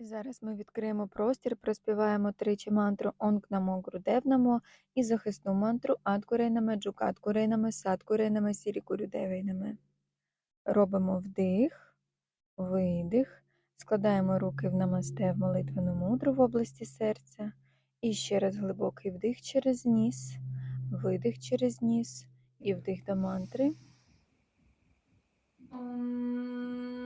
Зараз ми відкриємо простір, проспіваємо тричі мантру Онг Намо Гурудев Намо і захисну мантру Адкурейнаме, Джукаткурейнаме, Садкурейнаме, Сірікурюдевейнаме. Робимо вдих, видих, складаємо руки в намасте в молитвену мудру в області серця. І ще раз глибокий вдих через ніс, видих через ніс і вдих до мантри. Ом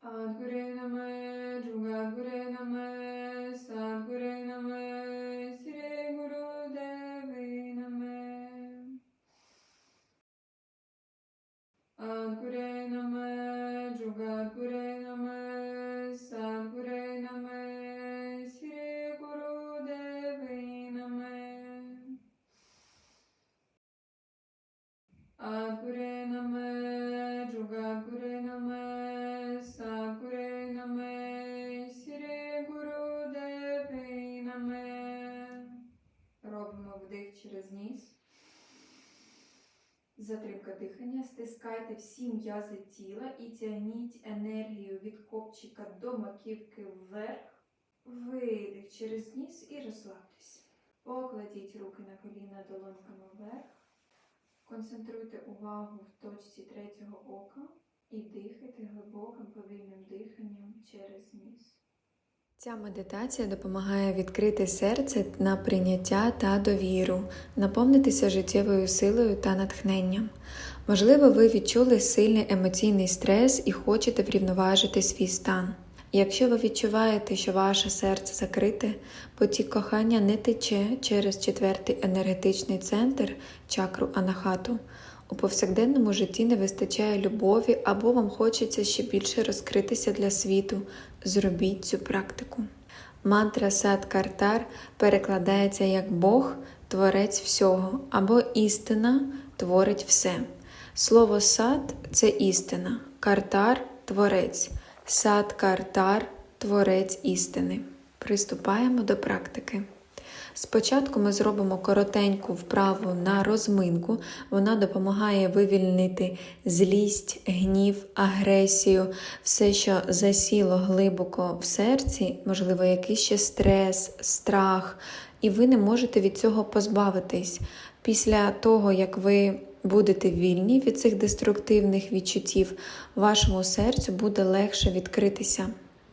Adgure Namah, Druga Gure Namah. Ніс. Затримка дихання. Стискайте всі м'язи тіла і тягніть енергію від копчика до маківки вверх. Видих через ніс і розслабтесь. Покладіть руки на коліна долоньками вверх. Концентруйте увагу в точці третього ока і дихайте глибоким повільним диханням через ніс. Ця медитація допомагає відкрити серце на прийняття та довіру, наповнитися життєвою силою та натхненням. Можливо, ви відчули сильний емоційний стрес і хочете врівноважити свій стан. Якщо ви відчуваєте, що ваше серце закрите, потік кохання не тече через четвертий енергетичний центр чакру Анахату. У повсякденному житті не вистачає любові або вам хочеться ще більше розкритися для світу. Зробіть цю практику. Мантра Сад Картар перекладається як Бог, творець всього, або істина творить все. Слово сад це істина, картар творець, сад картар творець істини. Приступаємо до практики. Спочатку ми зробимо коротеньку вправу на розминку. Вона допомагає вивільнити злість, гнів, агресію, все, що засіло глибоко в серці, можливо, якийсь ще стрес, страх, і ви не можете від цього позбавитись. Після того, як ви будете вільні від цих деструктивних відчуттів, вашому серцю буде легше відкритися.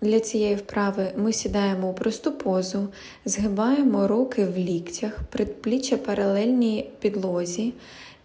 Для цієї вправи ми сідаємо у просту позу, згибаємо руки в ліктях, предпліччя паралельні підлозі.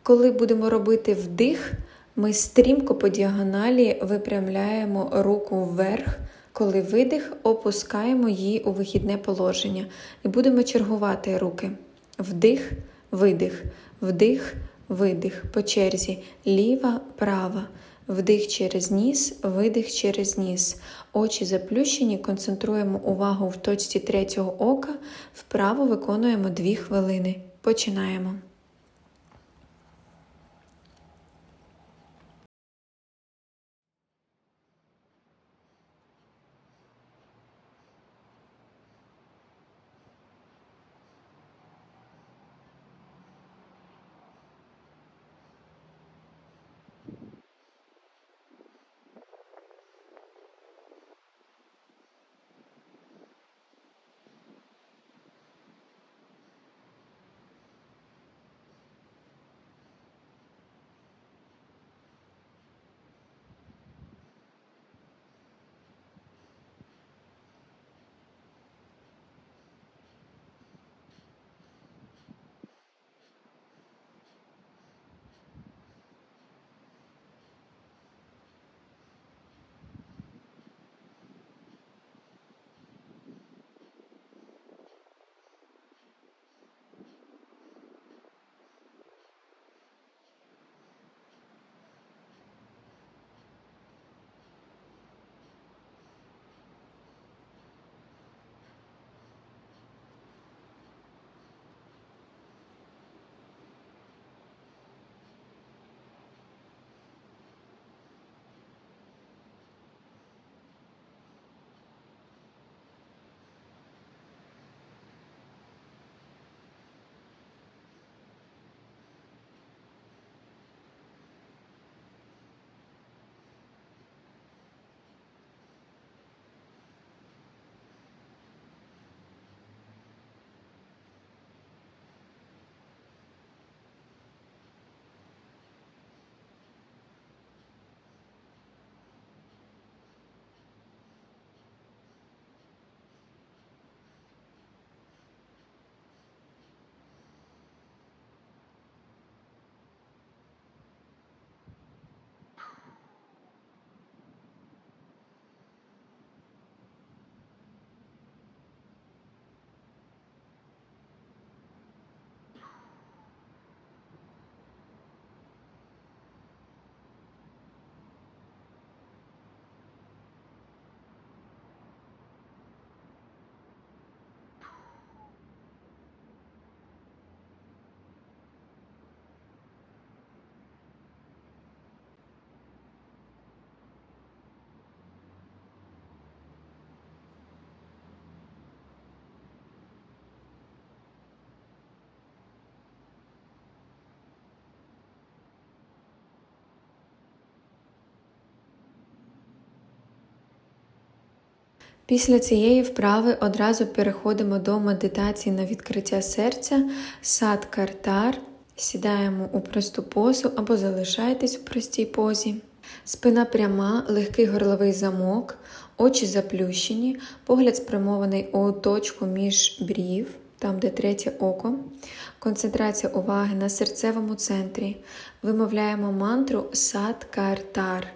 Коли будемо робити вдих, ми стрімко по діагоналі випрямляємо руку вверх. Коли видих, опускаємо її у вихідне положення і будемо чергувати руки. Вдих, видих, вдих, видих по черзі, ліва, права. Вдих через ніс, видих через ніс. Очі заплющені, концентруємо увагу в точці третього ока. Вправо виконуємо 2 хвилини. Починаємо. Після цієї вправи одразу переходимо до медитації на відкриття серця, сад картар. Сідаємо у просту позу або залишайтесь у простій позі. Спина пряма, легкий горловий замок, очі заплющені, погляд спрямований у точку між брів, там де третє око. Концентрація уваги на серцевому центрі. Вимовляємо мантру сад картар.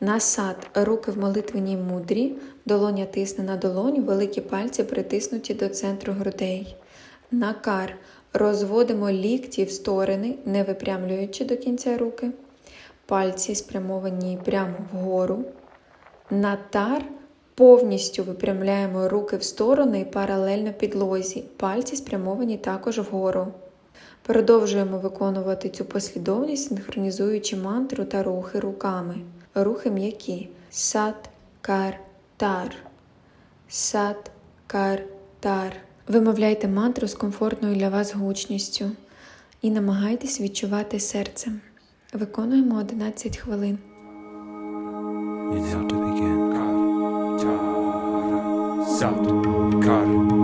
На сад руки в молитвеній мудрі, долоня тисне на долоню, великі пальці притиснуті до центру грудей. На кар розводимо лікті в сторони, не випрямлюючи до кінця руки. Пальці спрямовані прямо вгору. На тар повністю випрямляємо руки в сторони і паралельно підлозі. Пальці спрямовані також вгору. Продовжуємо виконувати цю послідовність, синхронізуючи мантру та рухи руками. Рухи м'які. Сат, кар, тар. Сат, кар, тар. Вимовляйте мантру з комфортною для вас гучністю і намагайтесь відчувати серцем. Виконуємо 11 хвилин. out. Car.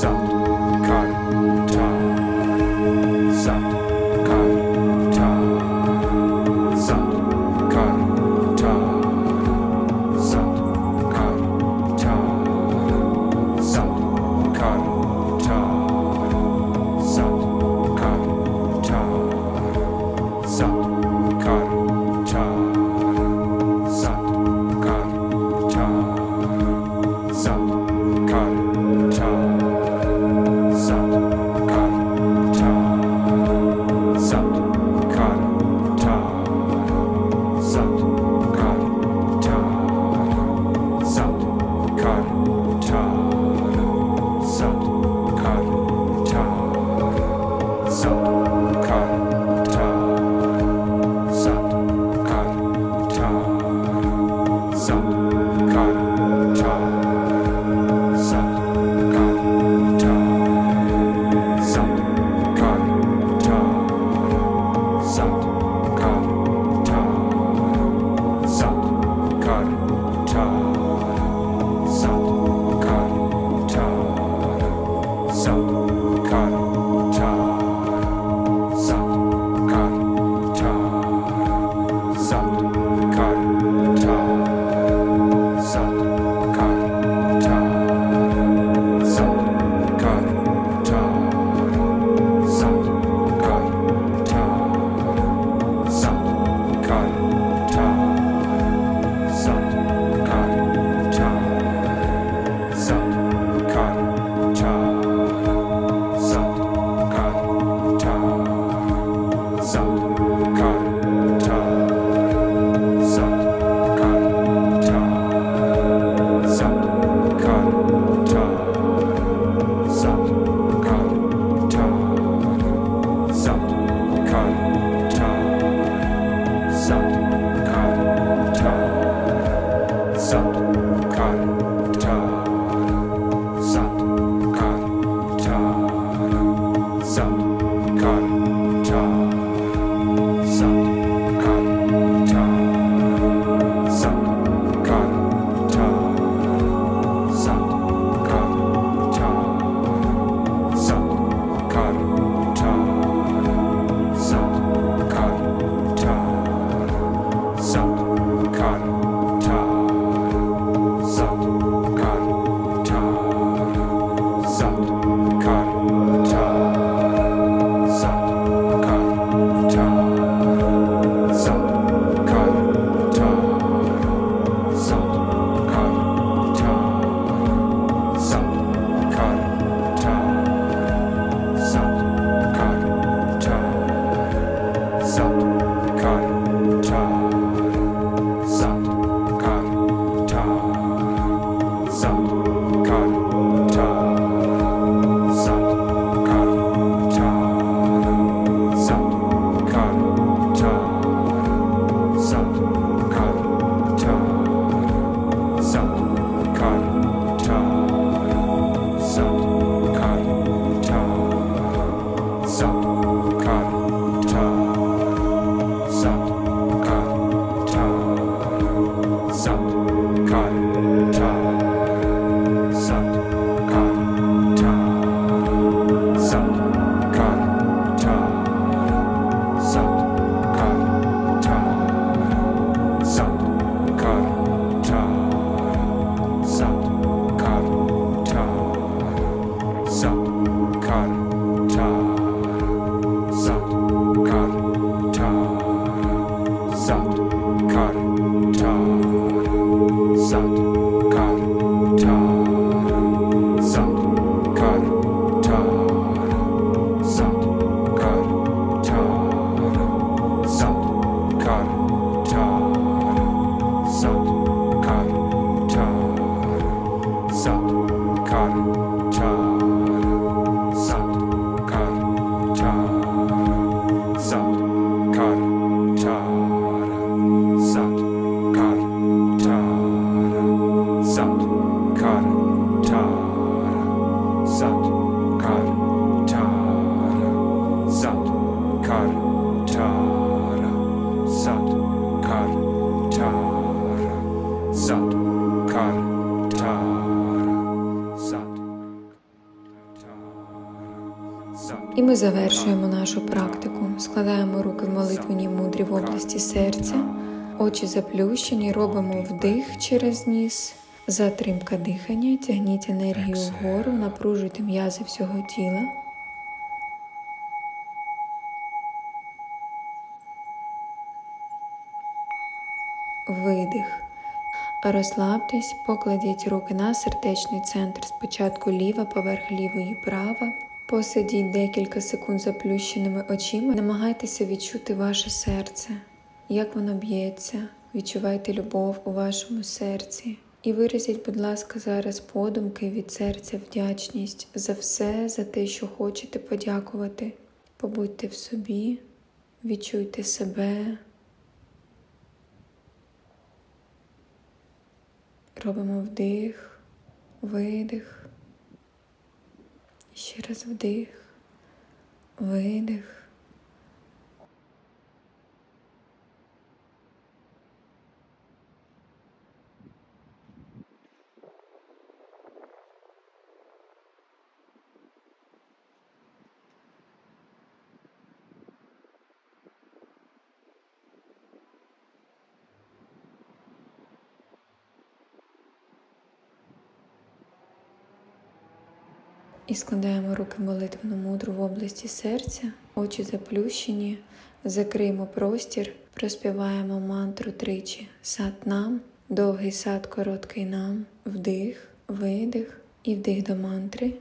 Sound. out. І ми завершуємо нашу практику, складаємо руки в молитвенні мудрі в області серця, очі заплющені, робимо вдих через ніс, затримка дихання, тягніть енергію вгору, напружуйте м'язи всього тіла. Видих. Розслабтесь, покладіть руки на сердечний центр, спочатку ліва, поверх лівої права. Посидіть декілька секунд заплющеними очима, намагайтеся відчути ваше серце, як воно б'ється, відчувайте любов у вашому серці. І виразіть, будь ласка, зараз подумки від серця, вдячність за все, за те, що хочете подякувати. Побудьте в собі, відчуйте себе. Робимо вдих, видих. Ще раз вдих, видих. І складаємо руки в молитвену мудру в області серця, очі заплющені, закриємо простір, проспіваємо мантру тричі. Сад нам, довгий сад, короткий нам, вдих, видих і вдих до мантри.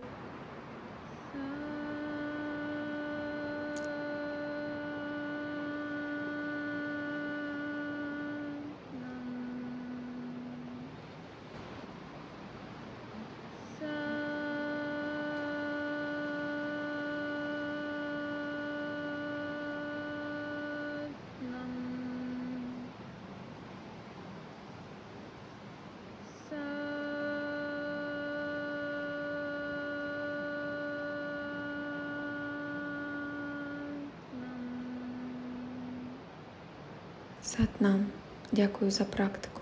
Сад нам. Дякую за практику.